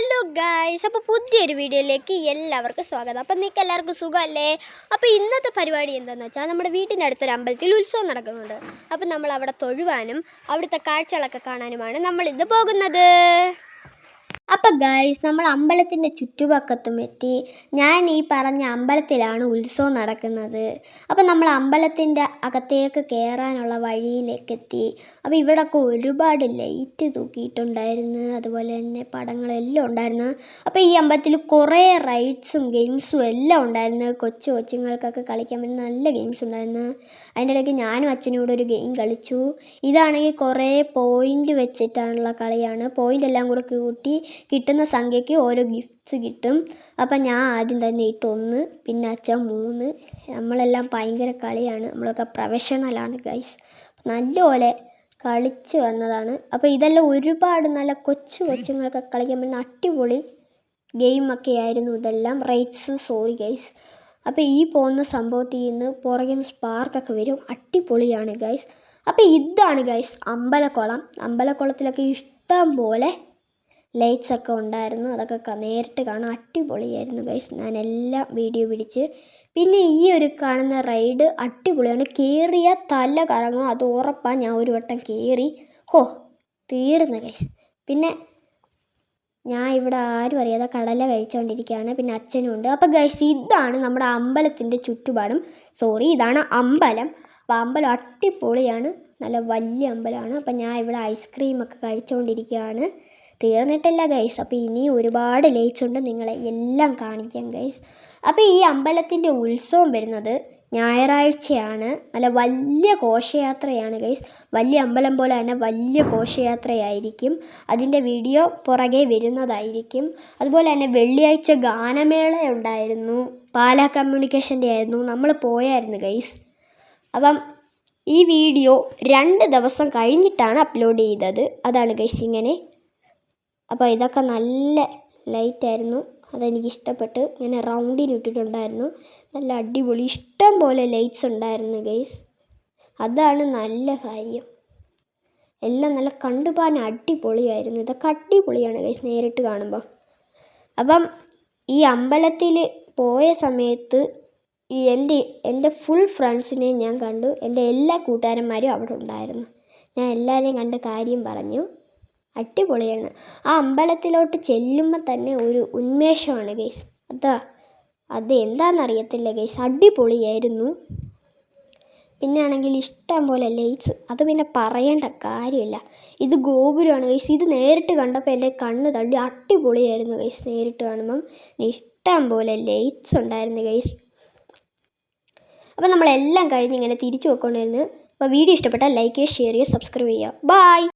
Hello guys അപ്പോൾ പുതിയൊരു വീഡിയോയിലേക്ക് എല്ലാവർക്കും സ്വാഗതം. അപ്പം നിങ്ങൾക്ക് എല്ലാവർക്കും സുഖമല്ലേ? അപ്പോൾ ഇന്നത്തെ പരിപാടി എന്താണെന്ന് വെച്ചാൽ നമ്മുടെ വീട്ടിന്റെ അടുത്തൊരു അമ്പലത്തിൽ ഉത്സവം നടക്കുന്നുണ്ട്. അപ്പം നമ്മൾ അവിടെ തൊഴുവാനും അവിടുത്തെ കാഴ്ചകളൊക്കെ കാണാനുമാണ് നമ്മളിന്ന് പോകുന്നത്. അപ്പം ഗായ്സ് നമ്മൾ അമ്പലത്തിന്റെ ചുറ്റുപക്കത്തും എത്തി. ഞാൻ ഈ പറഞ്ഞ അമ്പലത്തിലാണ് ഉത്സവം നടക്കുന്നത്. അപ്പം നമ്മൾ അമ്പലത്തിന്റെ അകത്തേക്ക് കയറാനുള്ള വഴിയിലേക്ക് എത്തി. അപ്പം ഇവിടെയൊക്കെ ഒരുപാട് ലൈറ്റ് തൂക്കിയിട്ടുണ്ടായിരുന്നു. അതുപോലെ തന്നെ പടങ്ങളെല്ലാം ഉണ്ടായിരുന്നു. അപ്പോൾ ഈ അമ്പലത്തിൽ കുറേ റൈഡ്സും ഗെയിംസും എല്ലാം ഉണ്ടായിരുന്നു. കൊച്ചു കൊച്ചുങ്ങൾക്കൊക്കെ കളിക്കാൻ പറ്റുന്ന നല്ല ഗെയിംസ് ഉണ്ടായിരുന്നു. അതിന്റെ ഇടയ്ക്ക് ഞാനും അച്ഛനും കൂടെ ഒരു ഗെയിം കളിച്ചു. ഇതാണെങ്കിൽ കുറേ പോയിന്റ് വെച്ചിട്ടാണുള്ള കളിയാണ്. പോയിന്റ് എല്ലാം കൂടെ കൂട്ടി കിട്ടുന്ന സംഖ്യയ്ക്ക് ഓരോ ഗിഫ്റ്റ്സ് കിട്ടും. അപ്പം ഞാൻ ആദ്യം തന്നെ ഇട്ട് ഒന്ന് പിന്നെ അച്ഛൻ മൂന്ന്. നമ്മളെല്ലാം ഭയങ്കര കളിയാണ്. നമ്മളൊക്കെ പ്രൊഫഷണലാണ് ഗൈസ് നല്ലപോലെ കളിച്ച് വന്നതാണ്. അപ്പോൾ ഇതെല്ലാം ഒരുപാട് നല്ല കൊച്ചു കൊച്ചുങ്ങൾക്ക് കളിക്കാൻ പറ്റുന്ന അടിപൊളി ഗെയിമൊക്കെ ആയിരുന്നു ഇതെല്ലാം. റേറ്റ്സ് സോറി ഗൈസ് അപ്പോൾ ഈ പോകുന്ന സംഭവത്തിൽ നിന്ന് പുറകിൽ നിന്ന് സ്പാർക്കൊക്കെ വരും. അടിപൊളിയാണ് ഗൈസ് അപ്പോൾ ഇതാണ് ഗൈസ് അമ്പലക്കുളം. അമ്പലക്കുളത്തിലൊക്കെ ഇഷ്ടം പോലെ ലൈറ്റ്സ് ഒക്കെ ഉണ്ടായിരുന്നു. അതൊക്കെ നേരിട്ട് കാണാൻ അടിപൊളിയായിരുന്നു ഗൈസ് ഞാൻ എല്ലാം വീഡിയോ പിടിച്ച്. പിന്നെ ഈ ഒരു കാണുന്ന റൈഡ് അടിപൊളിയാണ്. കയറിയ തല കറങ്ങും. അത് ഉറപ്പാണ് ഞാൻ ഒരു വട്ടം കയറി ഹോ തീർന്നു ഗൈസ് പിന്നെ ഞാൻ ഇവിടെ ആരും അറിയാതെ കടല കഴിച്ചുകൊണ്ടിരിക്കുകയാണ് പിന്നെ അച്ഛനും ഉണ്ട്. അപ്പോൾ ഗൈസ് ഇതാണ് നമ്മുടെ അമ്പലത്തിന്റെ ചുറ്റുപാടും. സോറി ഇതാണ് അമ്പലം. അപ്പോൾ അമ്പലം അടിപൊളിയാണ്. നല്ല വലിയ അമ്പലമാണ്. അപ്പം ഞാൻ ഇവിടെ ഐസ്ക്രീമൊക്കെ കഴിച്ചുകൊണ്ടിരിക്കുകയാണ് തീർന്നിട്ടില്ല ഗൈസ് അപ്പോൾ ഇനി ഒരുപാട് ഉണ്ട്. നിങ്ങളെ എല്ലാം കാണിക്കാം ഗൈസ് അപ്പോൾ ഈ അമ്പലത്തിന്റെ ഉത്സവം വരുന്നത് ഞായറാഴ്ചയാണ്. നല്ല വലിയ ഘോഷയാത്രയാണ് ഗൈസ് വലിയ അമ്പലം പോലെ തന്നെ വലിയ ഘോഷയാത്രയായിരിക്കും. അതിന്റെ വീഡിയോ പുറകെ വരുന്നതായിരിക്കും. അതുപോലെ തന്നെ വെള്ളിയാഴ്ച ഗാനമേള ഉണ്ടായിരുന്നു. പാലാ കമ്മ്യൂണിക്കേഷന്റെ ആയിരുന്നു. നമ്മൾ പോയായിരുന്നു ഗൈസ് അപ്പം ഈ വീഡിയോ രണ്ട് ദിവസം കഴിഞ്ഞിട്ടാണ് അപ്ലോഡ് ചെയ്തത്. അതാണ് ഗൈസ് ഇങ്ങനെ അപ്പോൾ ഇതൊക്കെ നല്ല ലൈറ്റായിരുന്നു അതെനിക്ക് ഇഷ്ടപ്പെട്ട് ഇങ്ങനെ റൗണ്ടിൽ ഇട്ടിട്ടുണ്ടായിരുന്നു. നല്ല അടിപൊളി ഇഷ്ടം പോലെ ലൈറ്റ്സ് ഉണ്ടായിരുന്നു ഗൈസ് അതാണ് നല്ല കാര്യം. എല്ലാം നല്ല കണ്ടുപോകാൻ അടിപൊളിയായിരുന്നു. ഇതൊക്കെ അടിപൊളിയാണ് ഗൈസ് നേരിട്ട് കാണുമ്പോൾ അപ്പം ഈ അമ്പലത്തിൽ പോയ സമയത്ത് ഈ എന്റെ എന്റെ ഫുൾ ഫ്രണ്ട്സിനെ ഞാൻ കണ്ടു. എന്റെ എല്ലാ കൂട്ടുകാരന്മാരും അവിടെ ഉണ്ടായിരുന്നു. ഞാൻ എല്ലാവരെയും കണ്ട് കാര്യം പറഞ്ഞു. അടിപൊളിയാണ്. ആ അമ്പലത്തിലോട്ട് ചെല്ലുമ്പോൾ തന്നെ ഒരു ഉന്മേഷമാണ് ഗൈസ്. അതാ അത് എന്താണെന്നറിയത്തില്ല ഗൈസ്. അടിപൊളിയായിരുന്നു. പിന്നെ ആണെങ്കിൽ ഇഷ്ടം പോലെ ലൈറ്റ്സ്. അത് പിന്നെ പറയേണ്ട കാര്യമില്ല. ഇത് ഗോപുരമാണ് ഗൈസ്. ഇത് നേരിട്ട് കണ്ടപ്പോൾ എന്റെ കണ്ണ് തള്ളി. അടിപൊളിയായിരുന്നു ഗൈസ് നേരിട്ട് കാണുമ്പം. ഇഷ്ടം പോലെ ലൈറ്റ്സ് ഉണ്ടായിരുന്നു ഗൈസ്. അപ്പോൾ നമ്മളെല്ലാം കഴിഞ്ഞ് ഇങ്ങനെ തിരിച്ചു വെക്കൊണ്ടിരുന്നു അപ്പോൾ വീഡിയോ ഇഷ്ടപ്പെട്ടാൽ ലൈക്ക് ചെയ്യുക ഷെയർ ചെയ്യുക സബ്സ്ക്രൈബ് ചെയ്യുക. ബായ്